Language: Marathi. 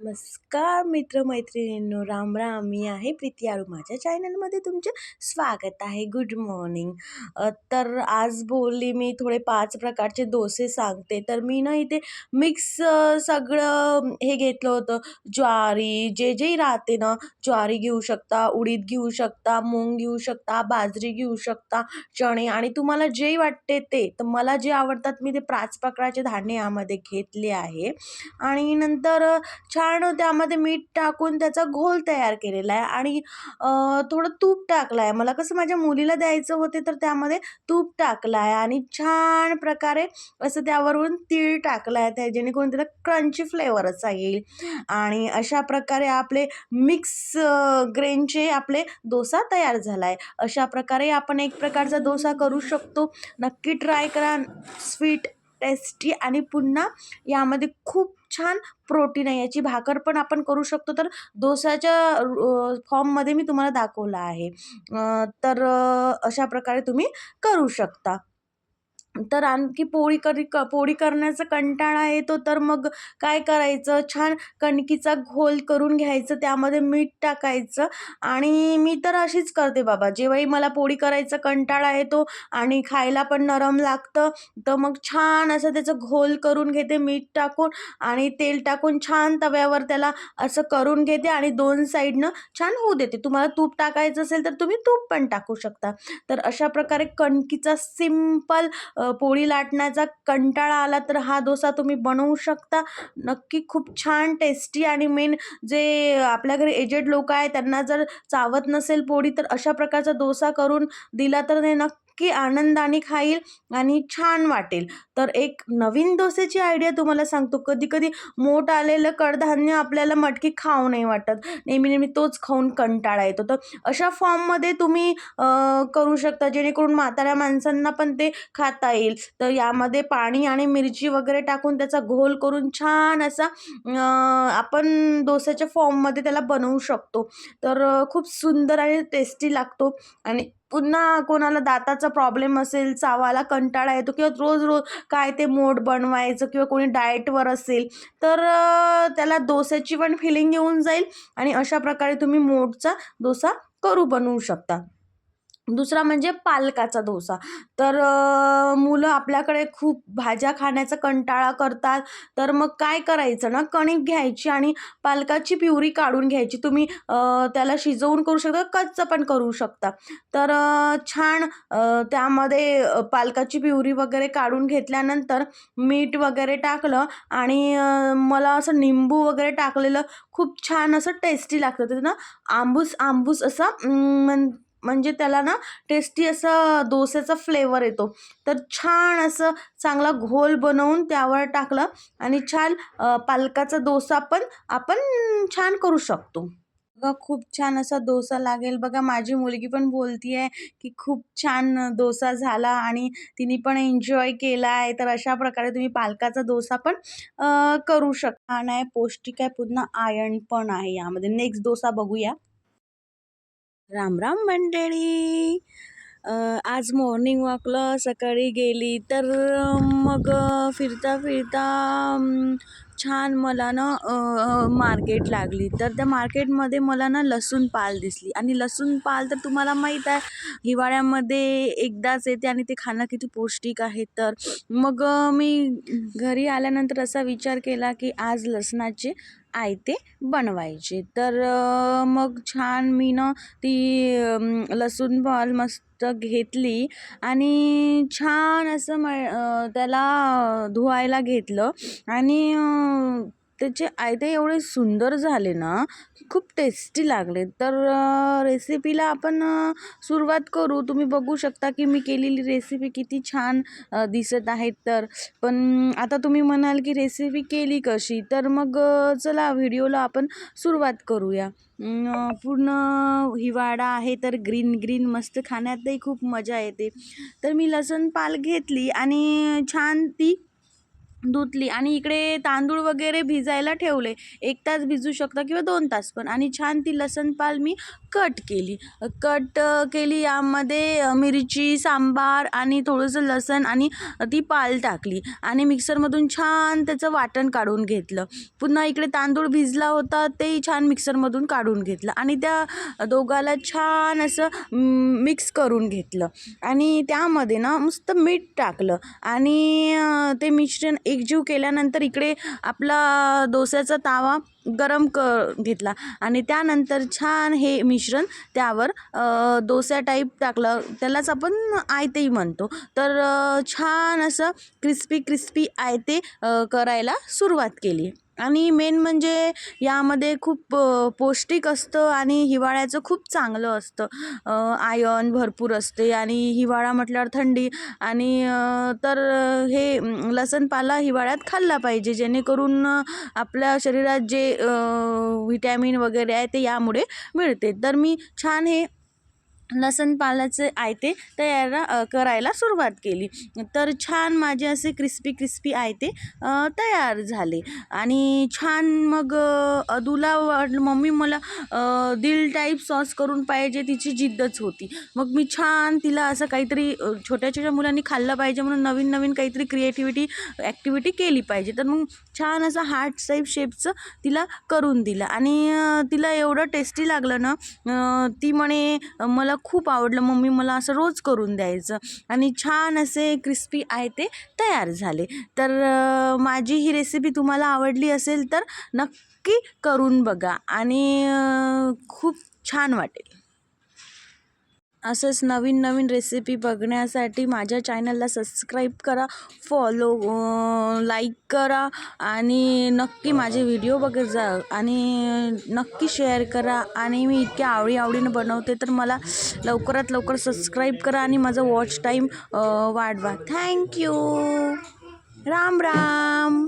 नमस्कार मित्रमैत्रिणींनो. राम राम. मी आहे प्रीती आरू. माझ्या चॅनलमध्ये तुमचे स्वागत आहे. Good morning. तर आज बोलली मी थोडे पाच प्रकारचे डोसे सांगते. तर मी ना इथे मिक्स सगळं हे घेतलं होतं. ज्वारी जे जेही राहते ना ज्वारी घेऊ शकता उडीद घेऊ शकता मूग घेऊ शकता बाजरी घेऊ शकता चणे. आणि तुम्हाला जे वाटते ते. तर मला जे आवडतात मी ते पाच प्रकारचे धान्य यामध्ये घेतले आहे. आणि नंतर छान त्यामध्ये मीठ टाकून त्याचा घोल तयार केलेला आहे आणि थोडं तूप टाकलं आहे. मला कसं माझ्या मुलीला द्यायचं होते तर त्यामध्ये तूप टाकलं आहे आणि छान प्रकारे असं त्यावरून तीळ टाकलं आहे. त्या जेणेकरून त्याला क्रंची फ्लेवर असा येईल. आणि अशा प्रकारे आपले मिक्स ग्रेनचे आपले डोसा तयार झाला आहे अशा प्रकारे आपण एक प्रकारचा डोसा करू शकतो. नक्की ट्राय करा. स्वीट टेस्टी आणि पुन्हा यामध्ये खूप छान प्रोटीन आहे. याची भाकर पण आपण करू शकतो. तर डोसाच्या फॉर्ममध्ये मी तुम्हाला दाखवलं आहे. तर अशा प्रकारे तुम्ही करू शकता. तर आणखी पोळी करी क पोळी करण्याचा कंटाळा येतो तर मग काय करायचं? छान कणकीचा घोल करून घ्यायचं त्यामध्ये मीठ टाकायचं आणि मी तर अशीच करते बाबा. जेव्हाही मला पोळी करायचा कंटाळा येतो आणि खायला पण नरम लागतं तर मग छान असं त्याचं घोल करून घेते मीठ टाकून आणि तेल टाकून छान तव्यावर त्याला असं करून घेते आणि दोन साईडनं छान होऊ देते. तुम्हाला तूप टाकायचं असेल तर तुम्ही तूप पण टाकू शकता. तर अशा प्रकारे कणकीचा सिंपल पोळी लाटण्याचा कंटाळा आला तर हा डोसा तुम्ही बनवू शकता. नक्की खूप छान टेस्टी आणि मेन जे आपल्या घरी एजेड लोक आहे त्यांना जर चावत नसेल पोळी तर अशा प्रकारचा डोसा करून दिला तर ते नक्की नक्की आनंदाने खाईल आणि छान वाटेल. तर एक नवीन डोसेची आयडिया तुम्हाला सांगतो. कधी कधी मोठ आलेलं कडधान्य आपल्याला मटकी खाऊ नाही वाटत. नेहमी नेहमी तोच खाऊन कंटाळा येतो. तर अशा फॉर्ममध्ये तुम्ही करू शकता. जेणेकरून म्हाताऱ्या माणसांना पण ते खाता येईल. तर यामध्ये पाणी आणि मिरची वगैरे टाकून त्याचा घोल करून छान असा आपण डोस्याच्या फॉर्ममध्ये त्याला बनवू शकतो. तर खूप सुंदर आणि टेस्टी लागतो. आणि पुन्हा कोणाला दाताचा प्रॉब्लेम असेल चावाला कंटाळा येतो किंवा रोज रोज काय ते मोड बनवायचं किंवा कोणी डाएटवर असेल तर त्याला डोस्याची पण फिलिंग येऊन जाईल आणि अशा प्रकारे तुम्ही मोडचा डोसा करू बनवू शकता. दुसरा म्हणजे पालकाचा डोसा. तर मुलं आपल्याकडे खूप भाज्या खाण्याचा कंटाळा करतात. तर मग काय करायचं ना? कणिक घ्यायची आणि पालकाची प्युरी काढून घ्यायची. तुम्ही त्याला शिजवून करू शकता कच्चं पण करू शकता. तर छान त्यामध्ये पालकाची प्युरी वगैरे काढून घेतल्यानंतर मीठ वगैरे टाकलं आणि मला असं निंबू वगैरे टाकलेलं खूप छान असं टेस्टी लागतं. ना आंबूस आंबूस असा म्हणजे त्याला ना टेस्टी असं डोस्याचा फ्लेवर येतो. तर छान असं चांगला घोल बनवून त्यावर टाकलं आणि छान पालकाचा डोसा पण आपण छान करू शकतो. बघा खूप छान असा डोसा लागेल. बघा माझी मुलगी पण बोलती आहे की खूप छान डोसा झाला आणि तिने पण एन्जॉय केला आहे तर अशा प्रकारे तुम्ही पालकाचा डोसा पण करू शकता आणि पौष्टिक आहे. पुन्हा आयर्न पण आहे यामध्ये. नेक्स्ट डोसा बघूया. राम राम मंडळी. आज मॉर्निंग वॉकला सकाळी गेली तर मग फिरता फिरता छान मला ना मार्केट लागली. तर त्या मार्केटमध्ये मला ना लसूण पाल दिसली. आणि लसूण पाल तर तुम्हाला माहीत आहे हिवाळ्यामध्ये एकदाच येते आणि ते खाणं किती पौष्टिक आहे. तर मग मी घरी आल्यानंतर असा विचार केला की आज लसणाचे आयते बनवायचे. तर मग छान मी ना ती लसूण पाल मस्त घेतली. आणि छान असं म त्याला धुवायला घेतलं. आणि त्याचे आयते एवढे सुंदर झाले ना खूप टेस्टी लागले. तर रेसिपीला आपण सुरुवात करू. तुम्ही बघू शकता की मी केलेली रेसिपी किती छान दिसत आहेत. तर पण आता तुम्ही म्हणाल की रेसिपी केली कशी? तर मग चला व्हिडिओला आपण सुरुवात करूया. पूर्ण हिवाळा आहे तर ग्रीन ग्रीन मस्त खाण्यातही खूप मजा येते. तर मी लसूण पाल घेतली आणि छान ती धुतली आणि इकडे तांदूळ वगैरे भिजायला ठेवले. एक तास भिजू शकता किंवा दोन तास पण. आणि छान ती लसण पाल मी कट केली. कट केली यामध्ये मिरची सांबार आणि थोडंसं लसण आणि ती पाल टाकली आणि मिक्सरमधून छान त्याचं वाटण काढून घेतलं. पुन्हा इकडे तांदूळ भिजला होता तेही छान मिक्सरमधून काढून घेतलं आणि त्या दोघाला छान असं मिक्स करून घेतलं. आणि त्यामध्ये ना मस्त मीठ टाकलं आणि ते मिश्रण एकजीव केल्यानंतर इकडे आपला डोस्याचा तावा गरम क घेतला आणि त्यानंतर छान हे मिश्रण मिश्रण त्यावर डोसा टाईप टाकलं. त्यालाच आपण आयतेही म्हणतो. तर छान असं क्रिस्पी क्रिस्पी आयते करायला सुरुवात केली. आणि मेन म्हणजे यामध्ये खूप पौष्टिक असतं आणि हिवाळ्याचं खूप चांगलं असतं. आयन भरपूर असते आणि हिवाळा म्हटल्यावर थंडी आणि तर हे लसणपाला हिवाळ्यात खाल्ला पाहिजे जेणेकरून आपल्या शरीरात जे विटॅमिन वगैरे आहे ते यामुळे मिळते. तर मी छान हे लसण पाल्याचे आयते तयार करायला सुरुवात केली. तर छान माझे असे क्रिस्पी क्रिस्पी आयते तयार झाले. आणि छान मग अदूला वाटलं मम्मी मला दिल टाईप सॉस करून पाहिजे तिची जिद्दच होती. मग मी छान तिला असं काहीतरी छोट्या छोट्या मुलांनी खाल्लं पाहिजे म्हणून नवीन नवीन काहीतरी क्रिएटिव्हिटी ॲक्टिव्हिटी केली पाहिजे. तर मग छान असं हार्ट टाईप शेपचं तिला करून दिलं. आणि तिला एवढं टेस्टी लागलं ना ती म्हणे मला खूप आवडलं. मम्मी मला असं रोज करून द्यायचं. आणि छान असे क्रिस्पी आहे ते तयार झाले. तर माझी ही रेसिपी तुम्हाला आवडली असेल तर नक्की करून बघा. आणि खूप छान वाटेल. असंच नवीन नवीन रेसिपी बघण्यासाठी माझ्या चॅनलला सबस्क्राईब करा फॉलो लाईक करा आणि नक्की माझे व्हिडिओ बघत जा आणि नक्की शेअर करा. आणि मी इतक्या आवडी आवडीनं बनवते तर मला लवकरात लवकर सबस्क्राईब करा आणि माझा वॉच टाईम वाढवा. Thank you Ram Ram.